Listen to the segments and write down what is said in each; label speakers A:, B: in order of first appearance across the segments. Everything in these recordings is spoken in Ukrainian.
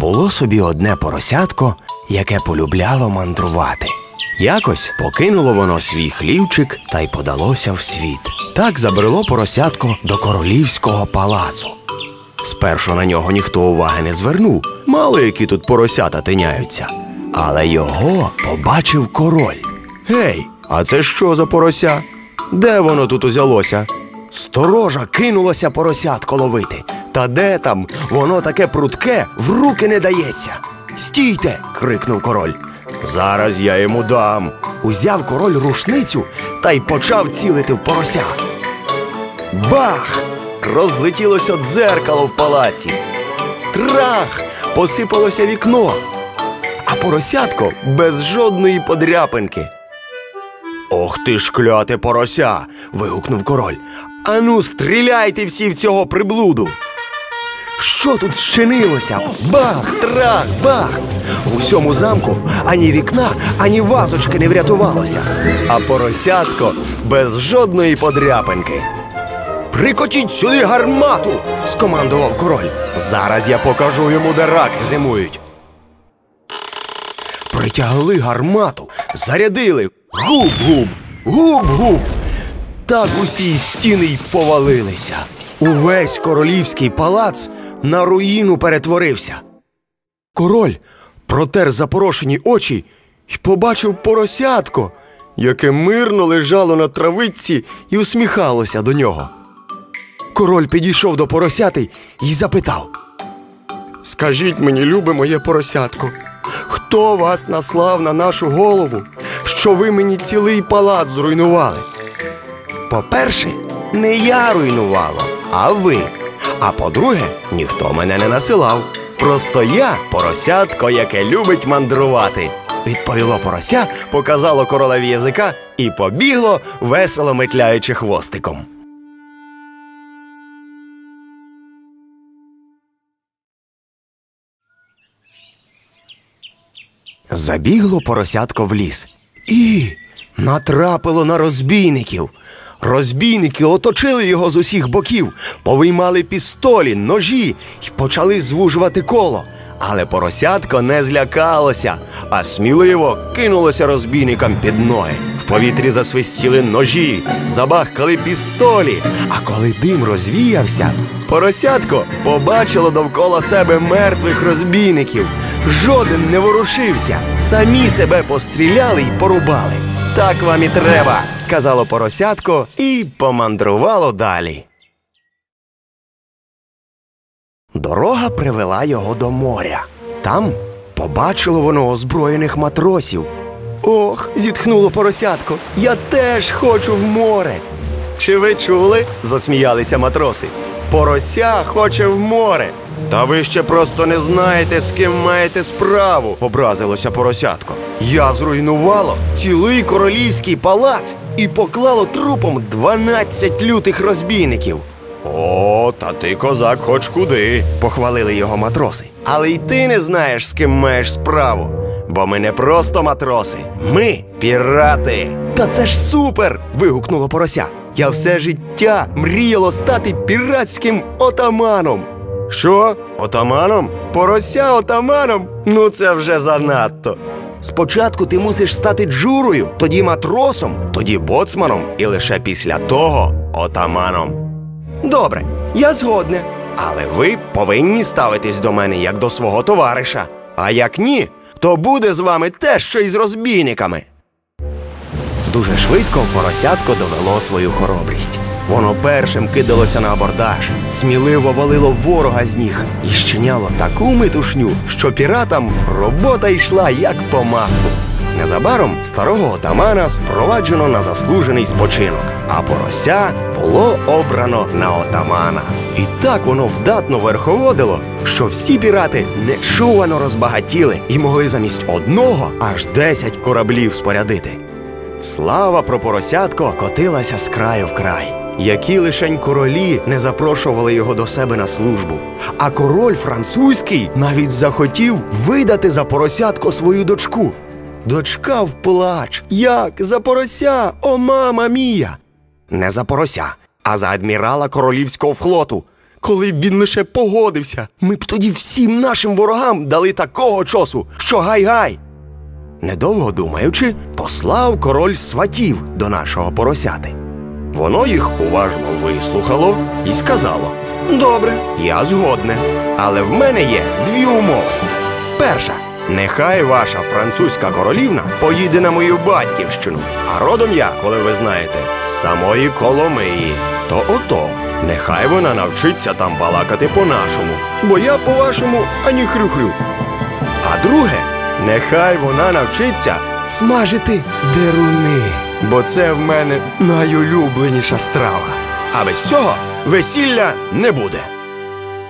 A: Було собі одне поросятко, яке полюбляло мандрувати. Якось покинуло воно свій хлівчик та й подалося в світ. Так забрело поросятко до королівського палацу. Спершу на нього ніхто уваги не звернув, мало які тут поросята тиняються. Але його побачив король. Гей, а це що за порося? Де воно тут узялося? Сторожа кинулося поросятко ловити. Та де там? Воно таке прутке в руки не дається. Стійте. крикнув король. Зараз я йому дам. Узяв король рушницю та й почав цілити в порося. Бах! Розлетілося дзеркало в палаці. Трах! Посипалося вікно. А поросятко без жодної подряпинки. Ох ти ж кляте порося. вигукнув король. Ану, стріляйте всі в цього приблуду. Що тут щинилося? Бах, трах, бах! В усьому замку ані вікна, ані вазочки не врятувалося, а поросятко без жодної подряпинки. Прикотіть сюди гармату! скомандував король. Зараз я покажу йому, де раки зимують. Притягли гармату, зарядили губ-губ, губ-губ. Так усі стіни й повалилися. Увесь королівський палац на руїну перетворився. Король протер запорошені очі і побачив поросятко, яке мирно лежало на травичці і усміхалося до нього. Король підійшов до поросяти і запитав: Скажіть мені, любе моє поросятко, хто вас наслав на нашу голову, що ви мені цілий палац зруйнували? По-перше, не я руйнувало, а ви. А по-друге, ніхто мене не насилав. Просто я поросятко, яке любить мандрувати. Відповіло порося, показало королеві язика і побігло, весело метляючи хвостиком. Забігло поросятко в ліс і натрапило на розбійників. Розбійники оточили його з усіх боків, повиймали пістолі, ножі і почали звужувати коло. Але поросятко не злякалося, а сміливо кинулося розбійникам під ноги. В повітрі засвистіли ножі, забахкали пістолі. А коли дим розвіявся, поросятко побачило довкола себе мертвих розбійників. Жоден не ворушився, самі себе постріляли й порубали. Так вам і треба, сказало поросятко і помандрувало далі. Дорога привела його до моря. Там побачило воно озброєних матросів. Ох, зітхнуло поросятко. Я теж хочу в море. Чи ви чули? засміялися матроси. Порося хоче в море. Та ви ще просто не знаєте, з ким маєте справу, образилося поросятко. Я зруйнувало цілий королівський палац і поклало трупом 12 лютих розбійників. О, та ти козак хоч куди, похвалили його матроси. Але й ти не знаєш, з ким маєш справу. Бо ми не просто матроси, ми пірати. Та це ж супер! вигукнуло порося. Я все життя мріяло стати піратським отаманом. Що? Отаманом? Порося отаманом? Ну це вже занадто. Спочатку ти мусиш стати джурою, тоді матросом, тоді боцманом і лише після того отаманом. Добре, я згодна. Але ви повинні ставитись до мене як до свого товариша. А як ні, то буде з вами те, що й з розбійниками. Дуже швидко поросятко довело свою хоробрість. Воно першим кидалося на абордаж, сміливо валило ворога з ніг і щиняло таку метушню, що піратам робота йшла як по маслу. Незабаром старого отамана спроваджено на заслужений спочинок, а порося було обрано на отамана. І так воно вдатно верховодило, що всі пірати нечувано розбагатіли і могли замість одного аж десять кораблів спорядити. Слава про поросятко котилася з краю в край. які лишень королі не запрошували його до себе на службу. А король французький навіть захотів видати за поросятко свою дочку. Дочка вплач. Як за порося, о мама мія! Не за порося, а за адмірала королівського флоту. Коли б він лише погодився, ми б тоді всім нашим ворогам дали такого чосу, що гай-гай. Недовго думаючи, послав король сватів до нашого поросяти. Воно їх уважно вислухало і сказало: Добре, я згодне, але в мене є дві умови. Перша, нехай ваша французька королівна поїде на мою батьківщину, а родом я, коли ви знаєте, з самої Коломиї. То ото, нехай вона навчиться там балакати по-нашому, бо я, по-вашому, ані хрю-хрю. А друге, нехай вона навчиться смажити деруни, бо це в мене найулюбленіша страва. А без цього весілля не буде.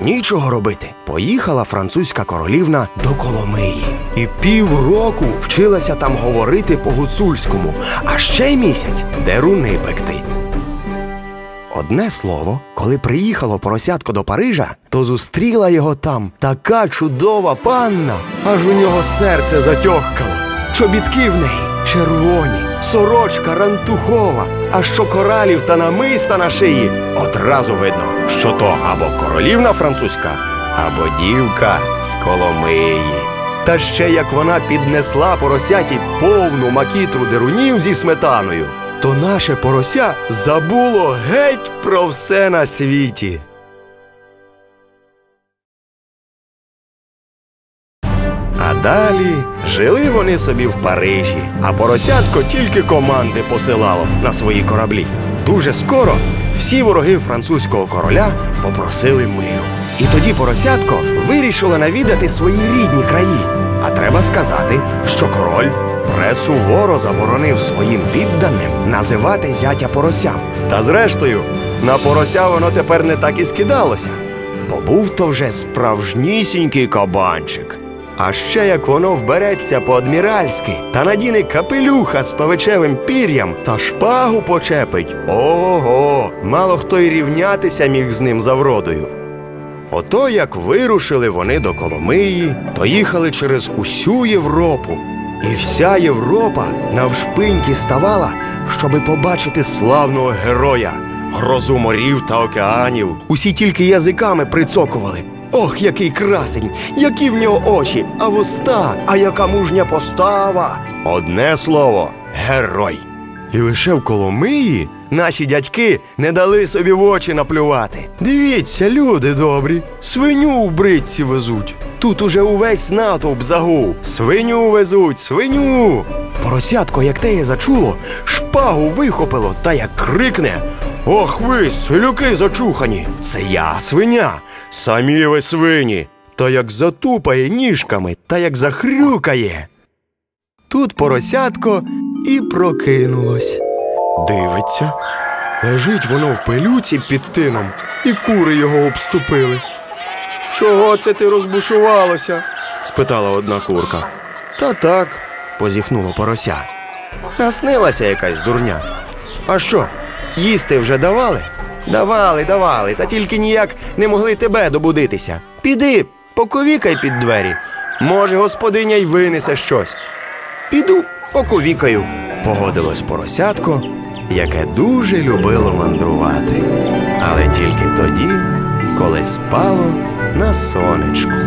A: Нічого робити. Поїхала французька королівна до Коломиї і півроку вчилася там говорити по гуцульському, а ще місяць деруни пекти. Одне слово, коли приїхало поросятко до Парижа, то зустріла його там така чудова панна, аж у нього серце затьохкало. Чобітки в неї червоні, сорочка рантухова, а що коралів та намиста на шиї. Одразу видно, що то або королівна французька, або дівка з Коломиї. Та ще як вона піднесла поросяті повну макітру дерунів зі сметаною, то наше порося забуло геть про все на світі. А далі жили вони собі в Парижі, а поросятко тільки команди посилало на свої кораблі. Дуже скоро всі вороги французького короля попросили миру. І тоді поросятко вирішило навідати свої рідні краї. А треба сказати, що король пресуворо заборонив своїм підданим називати зятя поросям. Та зрештою, на порося воно тепер не так і скидалося, бо був то вже справжнісінький кабанчик. А ще як воно вбереться по-адміральськи та надіне капелюха з павичевим пір'ям та шпагу почепить. Ого, мало хто й рівнятися міг з ним за вродою. Ото як вирушили вони до Коломиї, то їхали через усю Європу. І вся Європа навшпиньки ставала, щоби побачити славного героя, грозу морів та океанів. Усі тільки язиками прицокували. Ох, який красень, які в нього очі, а вуста, а яка мужня постава. Одне слово герой. І лише в Коломиї наші дядьки не дали собі в очі наплювати. Дивіться, люди добрі, свиню в бритці везуть. Тут уже увесь натовп загув. Свиню везуть, свиню. Поросятко, як теє зачуло, шпагу вихопило та як крикне. Ох ви, селюки зачухані! Це я, свиня, самі ви свині. Та як затупає ніжками, та як захрюкає. Тут поросятко і прокинулось. Дивиться, лежить воно в пилюці під тином, і кури його обступили. Чого це ти розбушувалося? спитала одна курка. Та так, позіхнуло порося. Наснилася якась дурня. А що, їсти вже давали? Давали, давали, та тільки ніяк не могли тебе добудитися. Піди, поковікай під двері. Може, господиня й винесе щось. Піду, поковікаю, погодилось поросятко, яке дуже любило мандрувати. Але тільки тоді, коли спало на сонечку.